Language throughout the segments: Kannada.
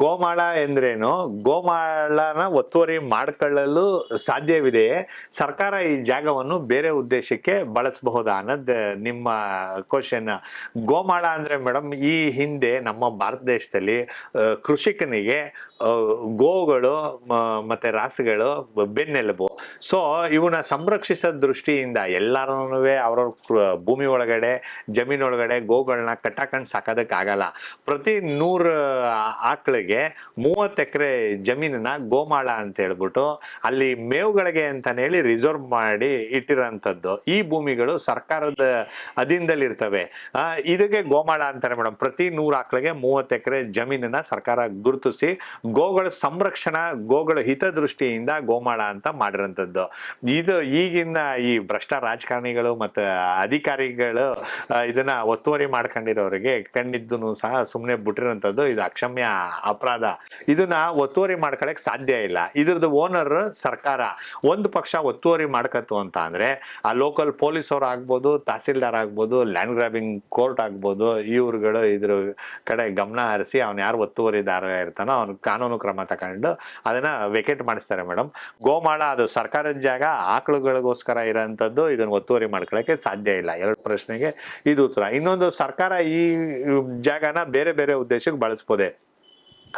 ಗೋಮಾಳ ಎಂದ್ರೇನು? ಗೋಮಾಳನ ಒತ್ತುವರಿ ಮಾಡಿಕೊಳ್ಳಲು ಸಾಧ್ಯವಿದೆಯೇ? ಸರ್ಕಾರ ಈ ಜಾಗವನ್ನು ಬೇರೆ ಉದ್ದೇಶಕ್ಕೆ ಬಳಸಬಹುದಾ ಅನ್ನೋದು ನಿಮ್ಮ ಕ್ವಶನ್ ಗೋಮಾಳ ಅಂದ್ರೆ ಮೇಡಮ್, ಈ ಹಿಂದೆ ನಮ್ಮ ಭಾರತ ದೇಶದಲ್ಲಿ ಕೃಷಿಕನಿಗೆ ಗೋಗಳು ಮತ್ತೆ ರಾಸುಗಳು ಬೆನ್ನೆಲುಬು. ಸೊ ಇವನ್ನ ಸಂರಕ್ಷಿಸೋ ದೃಷ್ಟಿಯಿಂದ ಎಲ್ಲರೂ ಅವ್ರವ್ರ ಭೂಮಿ ಒಳಗಡೆ, ಜಮೀನೊಳಗಡೆ ಗೋಗಳನ್ನ ಕಟ್ಟಾಕೊಂಡು ಸಾಕೋದಕ್ಕಾಗಲ್ಲ. ಪ್ರತಿ ನೂರು ಆಕಳಿಗೆ ಮೂವತ್ತು ಎಕರೆ ಜಮೀನನ್ನ ಗೋಮಾಳ ಅಂತ ಹೇಳ್ಬಿಟ್ಟು ಅಲ್ಲಿ ಮೇವುಗಳಿಗೆ ಅಂತ ಹೇಳಿ ರಿಸರ್ವ್ ಮಾಡಿ ಇಟ್ಟಿರೋಂಥದ್ದು ಈ ಭೂಮಿಗಳು ಸರ್ಕಾರದ ಅಧೀನದಲ್ಲಿ ಇರ್ತವೆ ಇದಕ್ಕೆ ಗೋಮಾಳ ಅಂತಾರೆ ಮೇಡಮ್. ಪ್ರತಿ ನೂರು ಆಕಳಿಗೆ ಮೂವತ್ತು ಎಕರೆ ಜಮೀನನ್ನ ಸರ್ಕಾರ ಗುರುತಿಸಿ ಗೋಗಳ ಸಂರಕ್ಷಣಾ, ಗೋಗಳ ಹಿತದೃಷ್ಟಿಯಿಂದ ಗೋಮಾಳ ಅಂತ ಮಾಡಿರೋಂಥದ್ದು ಇದು ಈಗಿನ ಈ ಭ್ರಷ್ಟ ರಾಜಕಾರಣಿಗಳು ಮತ್ತು ಅಧಿಕಾರಿಗಳು ಇದನ್ನ ಒತ್ತುವರಿ ಮಾಡ್ಕೊಂಡಿರೋರಿಗೆ ಕಣ್ಣಿದ್ದೂ ಸಹ ಸುಮ್ಮನೆ ಬಿಟ್ಟಿರೋಂಥದ್ದು ಇದು ಅಕ್ಷಮ್ಯ ಅಪರಾಧ. ಇದನ್ನ ಒತ್ತುವರಿ ಮಾಡ್ಕೊಳಕ್ ಸಾಧ್ಯ ಇಲ್ಲ. ಇದ್ರದ್ದು ಓನರ್ ಸರ್ಕಾರ ಒಂದು ಪಕ್ಷ ಒತ್ತುವರಿ ಮಾಡ್ಕತ್ತು ಅಂತ ಅಂದ್ರೆ ಆ ಲೋಕಲ್ ಪೊಲೀಸ್ ಅವ್ರು ಆಗ್ಬೋದು, ತಹಸೀಲ್ದಾರ್ ಆಗ್ಬೋದು ಲ್ಯಾಂಡ್ ಗ್ರಾಬಿಂಗ್ ಕೋರ್ಟ್ ಆಗ್ಬೋದು ಇವ್ರುಗಳು ಇದ್ರ ಕಡೆ ಗಮನ ಹರಿಸಿ ಅವ್ನು ಯಾರು ಒತ್ತುವರಿದಾರ ಇರ್ತಾನೋ ಅವ್ನ ಕಾನೂನು ಕ್ರಮ ತಗೊಂಡು ಅದನ್ನ ವೆಕೆಟ್ ಮಾಡಿಸ್ತಾರೆ ಮೇಡಮ್ ಗೋಮಾಳ ಅದು ಸರ್ಕಾರದ ಜಾಗ, ಆಕಳುಗಳಿಗೋಸ್ಕರ ಇರೋಂಥದ್ದು ಇದನ್ನ ಒತ್ತುವರಿ ಮಾಡ್ಕೊಳಕ್ಕೆ ಸಾಧ್ಯ ಇಲ್ಲ. ಎರಡು ಪ್ರಶ್ನೆಗೆ ಇದು ಉತ್ತರ. ಇನ್ನೊಂದು ಸರ್ಕಾರ ಈ ಜಾಗನ ಬೇರೆ ಬೇರೆ ಉದ್ದೇಶಕ್ಕೆ ಬಳಸ್ಬೋದೆ?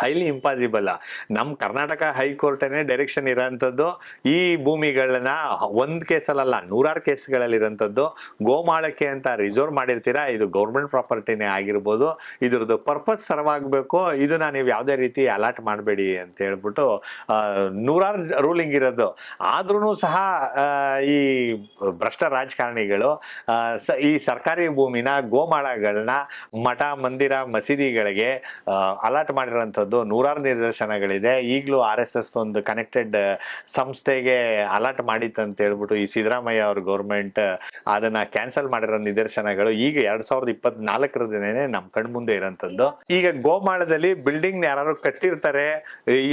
ಹೈಲಿ ಇಂಪಾಸಿಬಲ್ ನಮ್ಮ ಕರ್ನಾಟಕ ಹೈಕೋರ್ಟನೇ ಡೈರೆಕ್ಷನ್ ಇರೋಂಥದ್ದು ಈ ಭೂಮಿಗಳನ್ನ ಒಂದು ಕೇಸಲ್ಲ ನೂರಾರು ಕೇಸ್ಗಳಲ್ಲಿ ಇರೋಂಥದ್ದು ಗೋಮಾಳಕ್ಕೆ ಅಂತ ರಿಸರ್ವ್ ಮಾಡಿರ್ತೀರಾ? ಇದು ಗೌರ್ಮೆಂಟ್ ಪ್ರಾಪರ್ಟಿನೇ ಆಗಿರ್ಬೋದು. ಇದ್ರದ್ದು ಪರ್ಪಸ್ ಸರ್ವಾಗಬೇಕು ಇದನ್ನ ನೀವು ಯಾವುದೇ ರೀತಿ ಅಲಾಟ್ ಮಾಡಬೇಡಿ ಅಂತ ಹೇಳ್ಬಿಟ್ಟು ನೂರಾರು ರೂಲಿಂಗ್ ಇರೋದು. ಆದ್ರೂ ಸಹ ಈ ಭ್ರಷ್ಟ ರಾಜಕಾರಣಿಗಳು ಈ ಸರ್ಕಾರಿ ಭೂಮಿನ ಗೋಮಾಳಗಳನ್ನ ಮಠ, ಮಂದಿರ, ಮಸೀದಿಗಳಿಗೆ ಅಲಾಟ್ ಮಾಡಿರೋಂಥದ್ದು ನೂರಾರು ನಿದರ್ಶನಗಳಿದೆ. ಈಗಲೂ ಆರ್ ಎಸ್ ಎಸ್ ಒಂದು ಕನೆಕ್ಟೆಡ್ ಸಂಸ್ಥೆಗೆ ಅಲರ್ಟ್ ಮಾಡಿತ್ತು ಅಂತ ಹೇಳ್ಬಿಟ್ಟು ಈ ಸಿದ್ದರಾಮಯ್ಯ ಅವ್ರ ಗೌರ್ಮೆಂಟ್ ಅದನ್ನ ಕ್ಯಾನ್ಸಲ್ ಮಾಡಿರೋ ನಿದರ್ಶನಗಳು ಈಗ ಎರಡ್ ಸಾವಿರದ ಇಪ್ಪತ್ನಾಲ್ಕರದೇನೆ ನಮ್ಮ ಕಣ್ಮುಂದೆ ಇರೋಂಥದ್ದು ಈಗ ಗೋಮಾಳದಲ್ಲಿ ಬಿಲ್ಡಿಂಗ್ ಯಾರು ಕಟ್ಟಿರ್ತಾರೆ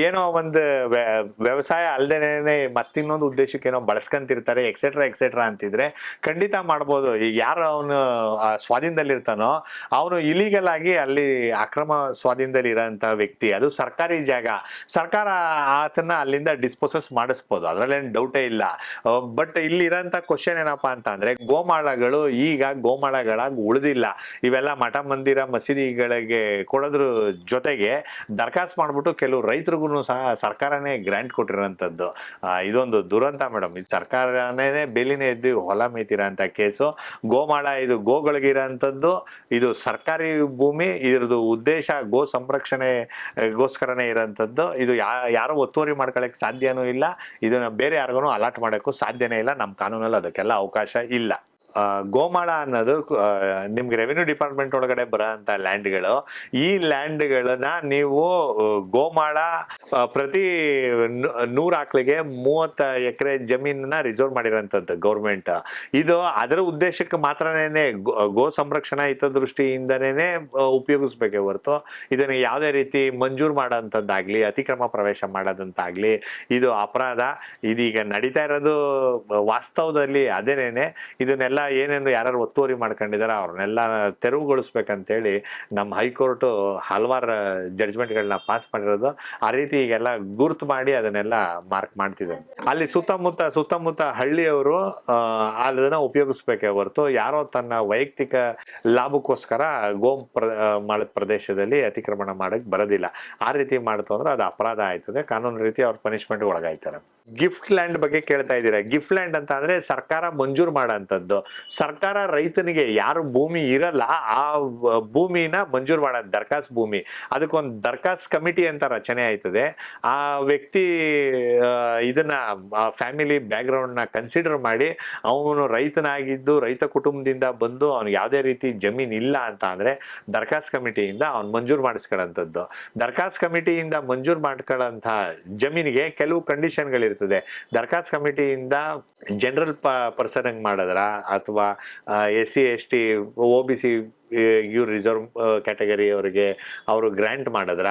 ಏನೋ ಒಂದು ವ್ಯ- ವ್ಯವಸಾಯ ಅಲ್ದೇನೆ ಮತ್ತಿನ್ನೊಂದು ಉದ್ದೇಶಕ್ಕೆ ಏನೋ ಬಳಸ್ಕೊಂತಿರ್ತಾರೆ ಎಕ್ಸೆಟ್ರಾ ಎಕ್ಸೆಟ್ರಾ ಅಂತಿದ್ರೆ ಖಂಡಿತ ಮಾಡ್ಬೋದು. ಈಗ ಯಾರು ಅವನು ಸ್ವಾಧೀನದಲ್ಲಿ ಇರ್ತಾನೋ ಅವನು ಇಲೀಗಲ್ ಆಗಿ ಅಲ್ಲಿ ಅಕ್ರಮ ಸ್ವಾಧೀನದಲ್ಲಿ ಇರೋಂಥ ವ್ಯಕ್ತಿ ಅದು ಸರ್ಕಾರಿ ಜಾಗ. ಸರ್ಕಾರ ಆತನ ಅಲ್ಲಿಂದ ಡಿಸ್ಪೋಸಸ್ ಮಾಡಿಸ್ಬೋದು. ಅದ್ರಲ್ಲೇನು ಡೌಟೇ ಇಲ್ಲ. ಬಟ್ ಇಲ್ಲಿ ಇರೋಂಥ ಕ್ವಶನ್ ಏನಪ್ಪಾ ಅಂತ ಅಂದ್ರೆ, ಗೋಮಾಳಗಳು ಈಗ ಗೋಮಾಳಗಳಾಗಿ ಉಳಿದಿಲ್ಲ. ಇವೆಲ್ಲ ಮಠ ಮಂದಿರ ಮಸೀದಿಗಳಿಗೆ ಕೊಡೋದ್ರ ಜೊತೆಗೆ ದರ್ಖಾಸ್ತು ಮಾಡಿಬಿಟ್ಟು ಕೆಲವು ರೈತರಿಗೂ ಸಹ ಸರ್ಕಾರನೇ ಗ್ರ್ಯಾಂಟ್ ಕೊಟ್ಟಿರೋಂಥದ್ದು. ಇದೊಂದು ದುರಂತ ಮೇಡಮ್. ಇದು ಸರ್ಕಾರನೇ ಬೇಲಿನೇ ಎದ್ದು ಹೊಲ ಮೇಯ್ತಿರೋ ಕೇಸು. ಗೋಮಾಳ ಇದು ಗೋಗಳಿಗಿರೋಂಥದ್ದು. ಇದು ಸರ್ಕಾರಿ ಭೂಮಿ. ಇದ್ರದ್ದು ಉದ್ದೇಶ ಗೋ ಸಂರಕ್ಷಣೆ ಗೋಸ್ಕರನೇ ಇರೋಂಥದ್ದು. ಇದು ಯಾ, ಯಾರು ಒತ್ತುವರಿ ಮಾಡ್ಕೊಳಕ್ಕೆ ಸಾಧ್ಯನೂ ಇಲ್ಲ. ಇದನ್ನ ಬೇರೆ ಯಾರಿಗೂ ಅಲಾಟ್ ಮಾಡೋಕ್ಕೂ ಸಾಧ್ಯನೇ ಇಲ್ಲ. ನಮ್ಮ ಕಾನೂನಲ್ಲಿ ಅದಕ್ಕೆಲ್ಲ ಅವಕಾಶ ಇಲ್ಲ. ಗೋಮಾಳ ಅನ್ನೋದು ನಿಮ್ಗೆ ರೆವಿನ್ಯೂ ಡಿಪಾರ್ಟ್ಮೆಂಟ್ ಒಳಗಡೆ ಬರೋ ಅಂತ ಲ್ಯಾಂಡ್ಗಳು ಈ ಲ್ಯಾಂಡ್ಗಳನ್ನ ನೀವು ಗೋಮಾಳ ಪ್ರತಿ ನೂರು ಆಕಳಿಗೆ ಮೂವತ್ತ ಎಕರೆ ಜಮೀನನ್ನ ರಿಸರ್ವ್ ಮಾಡಿರೋಂಥದ್ದು ಗೌರ್ಮೆಂಟ್ ಇದು ಅದರ ಉದ್ದೇಶಕ್ಕೆ ಮಾತ್ರನೇ ಗೋ ಸಂರಕ್ಷಣಾ ಹಿತದೃಷ್ಟಿಯಿಂದನೇ ದೃಷ್ಟಿಯಿಂದನೇ ಉಪಯೋಗಿಸ್ಬೇಕೇ ಹೊರತು ಇದನ್ನ ಯಾವುದೇ ರೀತಿ ಮಂಜೂರು ಮಾಡೋಂಥದ್ದಾಗ್ಲಿ, ಅತಿಕ್ರಮ ಪ್ರವೇಶ ಮಾಡೋದಂತಾಗ್ಲಿ, ಇದು ಅಪರಾಧ. ಇದೀಗ ನಡೀತಾ ಇರೋದು ವಾಸ್ತವದಲ್ಲಿ ಅದೇನೇನೆ, ಇದನ್ನೆಲ್ಲ ಏನೇನು ಯಾರು ಒತ್ತುವರಿ ಮಾಡ್ಕೊಂಡಿದ್ದಾರೆ ಅವ್ರನ್ನೆಲ್ಲ ತೆರವುಗೊಳಿಸ್ಬೇಕಂತೇಳಿ ನಮ್ಮ ಹೈಕೋರ್ಟ್ ಹಲವಾರು ಜಡ್ಜ್ಮೆಂಟ್ಗಳನ್ನ ಪಾಸ್ ಮಾಡಿರೋದು. ಆ ರೀತಿ ಈಗೆಲ್ಲ ಗುರ್ತು ಮಾಡಿ ಅದನ್ನೆಲ್ಲ ಮಾರ್ಕ್ ಮಾಡ್ತಿದ್ದಾರೆ. ಅಲ್ಲಿ ಸುತ್ತಮುತ್ತ ಸುತ್ತಮುತ್ತ ಹಳ್ಳಿಯವರು ಅದನ್ನ ಉಪಯೋಗಿಸ್ಬೇಕೇ ಹೊರತು ಯಾರೋ ತನ್ನ ವೈಯಕ್ತಿಕ ಲಾಭಕ್ಕೋಸ್ಕರ ಗೋಮ್ ಪ್ರ ಮಾಡಿದ ಪ್ರದೇಶದಲ್ಲಿ ಅತಿಕ್ರಮಣ ಮಾಡಕ್ ಬರೋದಿಲ್ಲ. ಆ ರೀತಿ ಮಾಡ್ತು ಅಂದ್ರೆ ಅದು ಅಪರಾಧ ಆಯ್ತದೆ. ಕಾನೂನು ರೀತಿ ಅವ್ರ ಪನಿಷ್ಮೆಂಟ್ ಒಳಗಾಯ್ತಾರೆ. ಗಿಫ್ಟ್ ಲ್ಯಾಂಡ್ ಬಗ್ಗೆ ಕೇಳ್ತಾ ಇದ್ದೀರಾ? ಗಿಫ್ಟ್ ಲ್ಯಾಂಡ್ ಅಂತ ಅಂದ್ರೆ ಸರ್ಕಾರ ಮಂಜೂರು ಮಾಡೋಂಥದ್ದು. ಸರ್ಕಾರ ರೈತನಿಗೆ ಯಾರು ಭೂಮಿ ಇರಲ್ಲ, ಆ ಭೂಮಿನ ಮಂಜೂರು ಮಾಡೋದು ದರ್ಖಾಸ್ ಭೂಮಿ. ಅದಕ್ಕೊಂದು ದರ್ಖಾಸ್ ಕಮಿಟಿ ಅಂತ ರಚನೆ ಆಯ್ತದೆ. ಆ ವ್ಯಕ್ತಿ ಇದನ್ನ ಫ್ಯಾಮಿಲಿ ಬ್ಯಾಕ್ಗ್ರೌಂಡ್ನ ಕನ್ಸಿಡರ್ ಮಾಡಿ ಅವನು ರೈತನಾಗಿದ್ದು, ರೈತ ಕುಟುಂಬದಿಂದ ಬಂದು ಅವ್ನಿಗೆ ಯಾವುದೇ ರೀತಿ ಜಮೀನ್ ಇಲ್ಲ ಅಂತ ಅಂದ್ರೆ ದರ್ಖಾಸ್ ಕಮಿಟಿಯಿಂದ ಅವ್ನು ಮಂಜೂರು ಮಾಡಿಸ್ಕೊಳ್ಳೋಂಥದ್ದು. ದರ್ಖಾಸ್ ಕಮಿಟಿಯಿಂದ ಮಂಜೂರು ಮಾಡ್ಕೊಳ್ಳೋಂಥ ಜಮೀನಿಗೆ ಕೆಲವು ಕಂಡೀಷನ್ಗಳಿರ್ತದೆ ದರ್ಖಾಸ್ ಕಮಿಟಿಯಿಂದ ಜನರಲ್ ಪರ್ಸನ್ ಮಾಡಿದ್ರ? ಅಥವಾ S C S T O B C ಇವ್ರು ರಿಸರ್ವ್ ಕ್ಯಾಟಗರಿ ಅವರಿಗೆ ಅವರು ಗ್ರ್ಯಾಂಟ್ ಮಾಡಿದ್ರ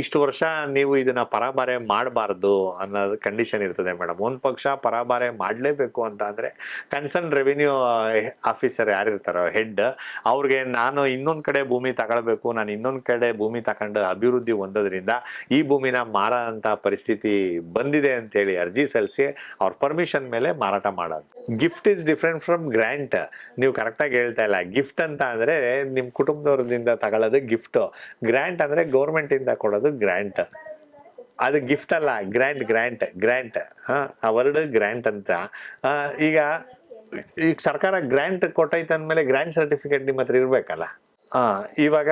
ಇಷ್ಟು ವರ್ಷ ನೀವು ಇದನ್ನ ಪರಾಬಾರೆ ಮಾಡಬಾರ್ದು ಅನ್ನೋದು ಕಂಡೀಷನ್ ಇರ್ತದೆ ಮೇಡಮ್ ಒಂದು ಪಕ್ಷ ಪರಾಬಾರೆ ಮಾಡಲೇಬೇಕು ಅಂತ ಅಂದ್ರೆ ಕನ್ಸರ್ನ್ ರೆವಿನ್ಯೂ ಆಫೀಸರ್ ಯಾರಿರ್ತಾರೋ ಹೆಡ್ ಅವ್ರಿಗೆ ನಾನು ಇನ್ನೊಂದು ಕಡೆ ಭೂಮಿ ತಗೊಳ್ಬೇಕು, ನಾನು ಇನ್ನೊಂದು ಕಡೆ ಭೂಮಿ ತಗೊಂಡು ಅಭಿವೃದ್ಧಿ ಹೊಂದೋದ್ರಿಂದ ಈ ಭೂಮಿನ ಮಾರ ಅಂತ ಪರಿಸ್ಥಿತಿ ಬಂದಿದೆ ಅಂತೇಳಿ ಅರ್ಜಿ ಸಲ್ಲಿಸಿ ಅವ್ರ ಪರ್ಮಿಷನ್ ಮೇಲೆ ಮಾರಾಟ ಮಾಡೋದು. Gift is different from grant ನೀವು ಕರೆಕ್ಟಾಗಿ ಹೇಳ್ತಾ ಇಲ್ಲ. ಗಿಫ್ಟ್ ಅಂತ ಅಂದ್ರೆ ನಿಮ್ಮ ಕುಟುಂಬದವ್ರದಿಂದ ತಗೊಳ್ಳೋದು ಗಿಫ್ಟ್ ಗ್ರ್ಯಾಂಟ್ ಅಂದ್ರೆ ಗೌರ್ಮೆಂಟಿಂದ ಕೊಡೋದು ಗ್ರ್ಯಾಂಟ್ ಅದು ಗಿಫ್ಟ್ ಅಲ್ಲ ಗ್ರ್ಯಾಂಟ್ ಗ್ರ್ಯಾಂಟ್ ಗ್ರ್ಯಾಂಟ್ ಹಾಂ, ಆ ವರ್ಡ್ ಗ್ರ್ಯಾಂಟ್ ಅಂತ. ಈಗ ಈಗ ಸರ್ಕಾರ ಗ್ರ್ಯಾಂಟ್ ಕೊಟ್ಟೈತೆ ಅಂದಮೇಲೆ ಗ್ರ್ಯಾಂಟ್ ಸರ್ಟಿಫಿಕೇಟ್ ನಿಮ್ಮ ಹತ್ರ ಇರ್ಬೇಕಲ್ಲ? ಇವಾಗ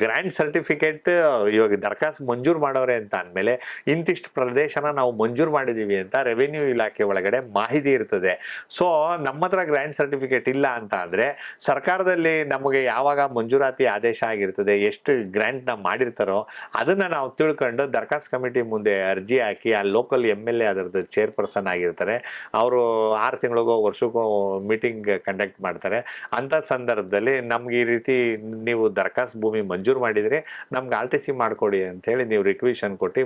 ಗ್ರ್ಯಾಂಡ್ ಸರ್ಟಿಫಿಕೇಟ್ ಇವಾಗ ದರಖಾಸ್ತು ಮಂಜೂರು ಮಾಡೋರೆ ಅಂತ ಅಂದಮೇಲೆ ಇಂತಿಷ್ಟು ಪ್ರದೇಶನ ನಾವು ಮಂಜೂರು ಮಾಡಿದ್ದೀವಿ ಅಂತ ರೆವೆನ್ಯೂ ಇಲಾಖೆ ಒಳಗಡೆ ಮಾಹಿತಿ ಇರ್ತದೆ. ಸೊ ನಮ್ಮ ಹತ್ರ ಗ್ರ್ಯಾಂಡ್ ಸರ್ಟಿಫಿಕೇಟ್ ಇಲ್ಲ ಅಂತ ಅಂದರೆ ಸರ್ಕಾರದಲ್ಲಿ ನಮಗೆ ಯಾವಾಗ ಮಂಜೂರಾತಿ ಆದೇಶ ಆಗಿರ್ತದೆ, ಎಷ್ಟು ಗ್ರ್ಯಾಂಟ್ನ ಮಾಡಿರ್ತಾರೋ ಅದನ್ನ ನಾವು ತಿಳ್ಕೊಂಡು ದರ್ಖಾಸ್ ಕಮಿಟಿ ಮುಂದೆ ಅರ್ಜಿ ಹಾಕಿ ಆ ಲೋಕಲ್ ಎಂ ಎಲ್ ಎ ಅದರದ್ದು ಚೇರ್ಪರ್ಸನ್ ಆಗಿರ್ತಾರೆ. ಅವರು ಆರು ತಿಂಗಳಿಗೋ ವರ್ಷಕ್ಕೋ ಮೀಟಿಂಗ್ ಕಂಡಕ್ಟ್ ಮಾಡ್ತಾರೆ. ಅಂಥ ಸಂದರ್ಭದಲ್ಲಿ ನಮ್ಗೆ ಈ ರೀತಿ ನೀವು ದರ್ಖಾಸ್ ಭೂಮಿ ಮಂಜೂರು ಮಾಡಿದ್ರೆ ನಮ್ಗೆ ಆರ್ ಟಿ ಸಿ ಮಾಡಿಕೊಡಿ ಅಂತೇಳಿ ನೀವು ರಿಕ್ವಿಷನ್ ಕೊಟ್ಟು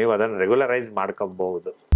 ನೀವು ಅದನ್ನು ರೆಗ್ಯುಲರೈಸ್ ಮಾಡ್ಕೊಬಹುದು.